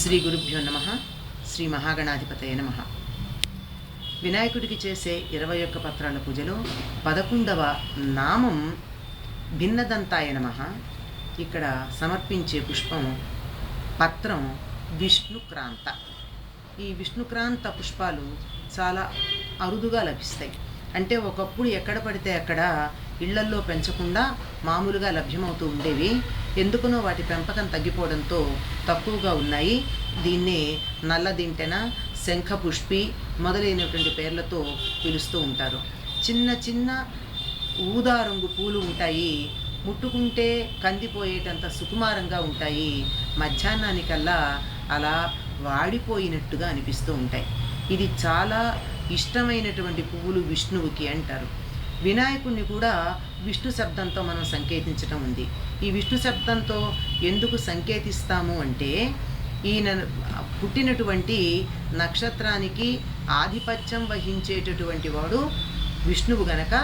శ్రీ గురుభ్యో నమ శ్రీ మహాగణాధిపతయ నమ. వినాయకుడికి చేసే ఇరవై ఒక్క పత్రాల పూజలో పదకొండవ నామం భిన్నదంతాయ నమ. ఇక్కడ సమర్పించే పుష్పం పత్రం విష్ణుక్రాంత. ఈ విష్ణుక్రాంత పుష్పాలు చాలా అరుదుగా లభిస్తాయి. అంటే ఒకప్పుడు ఎక్కడ పడితే అక్కడ ఇళ్ళల్లో పెంచకుండా మామూలుగా లభ్యమవుతూ ఉండేవి. ఎందుకునో వాటి పెంపకం తగ్గిపోవడంతో తక్కువగా ఉన్నాయి. దీన్నే నల్లదింటెన శంఖ పుష్పి మొదలైనటువంటి పేర్లతో పిలుస్తూ ఉంటారు. చిన్న చిన్న ఊదా రంగు పూలు ఉంటాయి. ముట్టుకుంటే కందిపోయేటంత సుకుమారంగా ఉంటాయి. మధ్యాహ్నానికల్లా అలా వాడిపోయినట్టుగా అనిపిస్తూ ఉంటాయి. ఇది చాలా ఇష్టమైనటువంటి పువ్వులు విష్ణువుకి అంటారు. వినాయకుడిని కూడా విష్ణు శబ్దంతో మనం సంకేతించటం ఉంది. ఈ విష్ణు శబ్దంతో ఎందుకు సంకేతిస్తాము అంటే ఈయన పుట్టినటువంటి నక్షత్రానికి ఆధిపత్యం వహించేటటువంటి వాడు విష్ణువు గనక.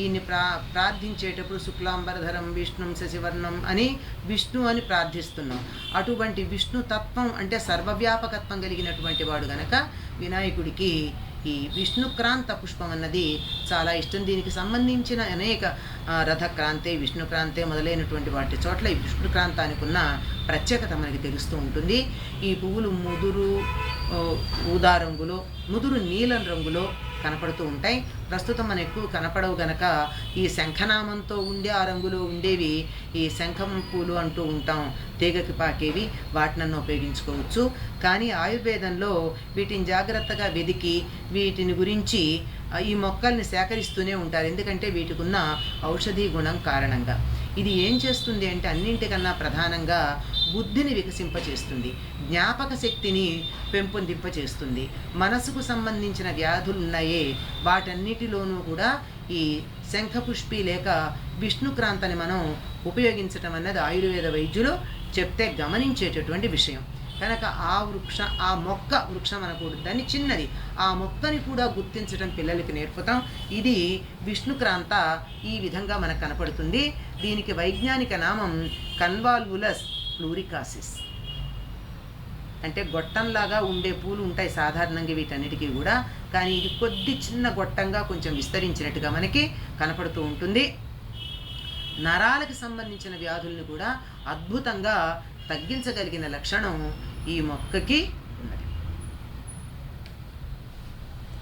ఈయన్ని ప్రా ప్రార్థించేటప్పుడు శుక్లాంబరధరం విష్ణుం శశివర్ణం అని విష్ణు అని ప్రార్థిస్తున్నాం. అటువంటి విష్ణు తత్వం అంటే సర్వవ్యాపకత్వం కలిగినటువంటి వాడు గనక వినాయకుడికి ఈ విష్ణుక్రాంత పుష్పం అన్నది చాలా ఇష్టం. దీనికి సంబంధించిన అనేక రథక్రాంతి విష్ణుక్రాంతి మొదలైనటువంటి వాటి చోట్ల ఈ విష్ణుక్రాంతానికి ఉన్న ప్రత్యేకత మనకి తెలుస్తూ ఉంటుంది. ఈ పువ్వులు ముదురు ఊదా రంగులో ముదురు నీలం రంగులో కనపడుతూ ఉంటాయి. ప్రస్తుతం మనం ఎక్కువ కనపడవు గనక ఈ శంఖనామంతో ఉండే ఆ రంగులో ఉండేవి ఈ శంఖం పూలు అంటూ ఉంటాం. తీగకి పాకేవి వాటినన్ను ఉపయోగించుకోవచ్చు. కానీ ఆయుర్వేదంలో వీటిని జాగ్రత్తగా వెదికి వీటిని గురించి ఈ మొక్కల్ని సేకరిస్తూనే ఉంటారు. ఎందుకంటే వీటికి ఉన్న ఔషధీ గుణం కారణంగా. ఇది ఏం చేస్తుంది అంటే అన్నింటికన్నా ప్రధానంగా బుద్ధిని వికసింపచేస్తుంది. జ్ఞాపక శక్తిని పెంపొందింపచేస్తుంది. మనసుకు సంబంధించిన వ్యాధులు ఉన్నాయే వాటన్నిటిలోనూ కూడా ఈ శంఖపుష్పి లేక విష్ణుక్రాంతని మనం ఉపయోగించటం అన్నది ఆయుర్వేద వైద్యులు చెప్తే గమనించేటటువంటి విషయం. కనుక ఆ వృక్ష ఆ మొక్క వృక్షం అనకూడదు. దాన్ని చిన్నది. ఆ మొక్కని కూడా గుర్తించడం పిల్లలకి నేర్పుతాం. ఇది విష్ణుక్రాంత ఈ విధంగా మనకు కనపడుతుంది. దీనికి వైజ్ఞానిక నామం కన్వాల్వులస్ ప్లూరికాసిస్ అంటే గొట్టంలాగా ఉండే పూలు ఉంటాయి సాధారణంగా వీటన్నిటికీ కూడా కానీ ఇది కొద్ది చిన్న గొట్టంగా కొంచెం విస్తరించినట్టుగా మనకి కనపడుతూ ఉంటుంది. నరాలకు సంబంధించిన వ్యాధుల్ని కూడా అద్భుతంగా తగ్గించగలిగిన లక్షణం ఈ మొక్కకి